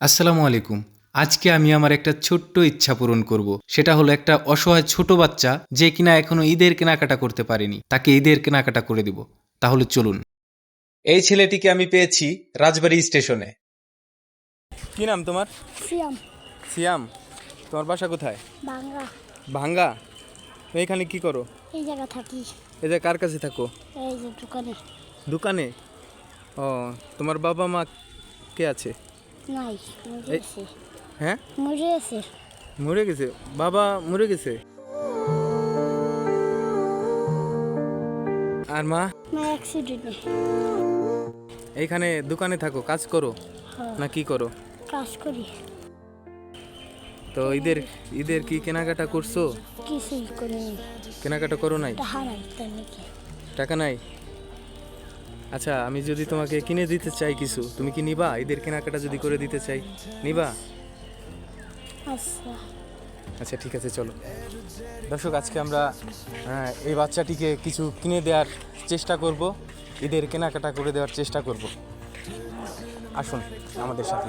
আসসালামু আলাইকুম। আজকে আমি আমার একটা ছোট্ট ইচ্ছা পূরণ করব। সেটা হলো একটা অসহায় ছোট বাচ্চা যে কিনা এখনও ঈদের কেনাকাটা করতে পারেনি। তাকে ঈদের কেনাকাটা করে দিব। তাহলে চলুন। এই ছেলেটিকে আমি পেয়েছি রাজবাড়ি স্টেশনে। কি নাম তোমার? সিয়াম। সিয়াম তোমার বাসা কোথায়? বাংলা ভাঙ্গা? তুমি এখানে কি করো? এই জায়গা থাকি। এই যে কার কাছে থাকো? এই যে দোকানে। দোকানে? ও তোমার বাবা মা কে আছে? নাই হ্যাঁ? মরে গেছে। মরে গেছে? বাবা মরে গেছে? আর মা? এইখানে দোকানে থাকো কাজ করো। না কি করো? কাজ করি। তো ঈদের ঈদের কি কেনাকাটা করছ? কিছুই করি কেনাকাটা করো নাই? টাকা নাই টাকা নাই? আচ্ছা আমি যদি তোমাকে কিনে দিতে চাই কিছু তুমি কি নিবা? ঈদের কেনাকাটা যদি করে দিতে চাই। নিবা? আচ্ছা। আচ্ছা ঠিক আছে চলো। দর্শক আজকে আমরা এই বাচ্চাটিকে কিছু কিনে দেওয়ার চেষ্টা করব ঈদের কেনাকাটা করে দেওয়ার চেষ্টা করব। আসুন আমাদের সাথে।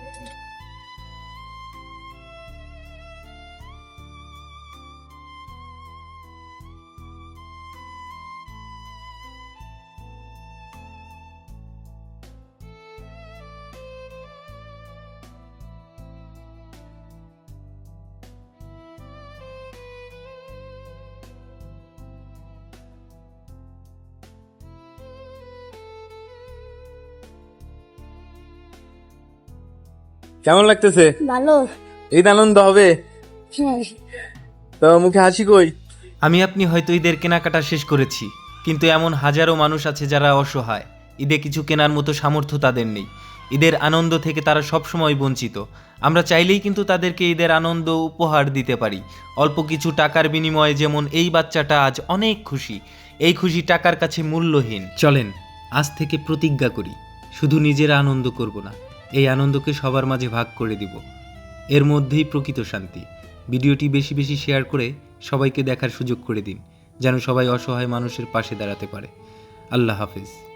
কেমন লাগতেছে? ভালো। ঈদ আনন্দ হবে? হ্যাঁ। তো মুখে হাসি কই? আমি আপনি হয়তো ঈদের কেনাকাটা শেষ করেছি কিন্তু এমন হাজারো মানুষ আছে যারা অসহায়। ঈদে কিছু কেনার মতো সামর্থ্য তাদের নেই। ঈদের আনন্দ থেকে তারা সবসময় বঞ্চিত। আমরা চাইলেই কিন্তু তাদেরকে ঈদের আনন্দ উপহার দিতে পারি। অল্প কিছু টাকার বিনিময়ে যেমন এই বাচ্চাটা আজ অনেক খুশি এই খুশি টাকার কাছে মূল্যহীন। চলেন আজ থেকে প্রতিজ্ঞা করি শুধু নিজেরা আনন্দ করব না। এই আনন্দকে সবার মাঝে ভাগ করে দিব। এর মধ্যেই প্রকৃত শান্তি। ভিডিওটি বেশি বেশি শেয়ার করে সবাইকে দেখার সুযোগ করে দিন, যেন সবাই অসহায় মানুষের পাশে দাঁড়াতে পারে। আল্লাহ হাফিজ।